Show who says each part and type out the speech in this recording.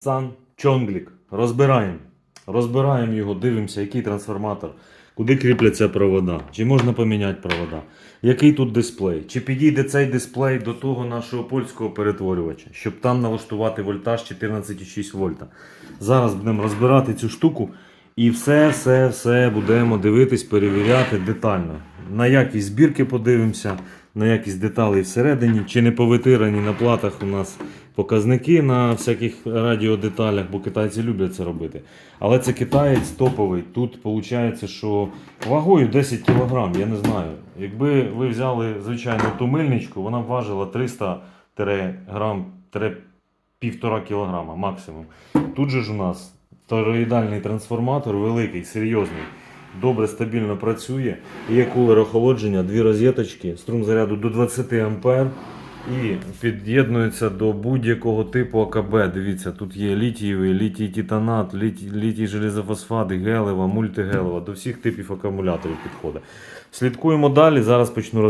Speaker 1: Сан Чонглік. Розбираємо. Розбираємо його, дивимося, який трансформатор, куди кріпляться провода, чи можна поміняти провода, який тут дисплей, чи підійде цей дисплей до того нашого польського перетворювача, щоб там налаштувати вольтаж 14,6 вольта. Зараз будемо розбирати цю штуку і все, все, все будемо дивитись, перевіряти детально. На якість збірки подивимося, на якість деталей всередині, чи не повитирані на платах у нас показники на всяких радіодеталях, бо китайці люблять це робити. Але це китаєць топовий. Тут виходить, що вагою 10 кг, я не знаю. Якби ви взяли звичайну ту мильничку, вона б важила 300 грам 1,5 кг максимум. Тут же ж у нас тороїдальний трансформатор великий, серйозний. Добре, стабільно працює. Є кулер охолодження, дві розеточки, струм заряду до 20 А і під'єднується до будь-якого типу АКБ. Дивіться, тут є літієвий, літій титанат, літій, літій железофосфат, гелева, мультигелева, до всіх типів акумуляторів підходить. Слідкуємо далі. Зараз почну роз...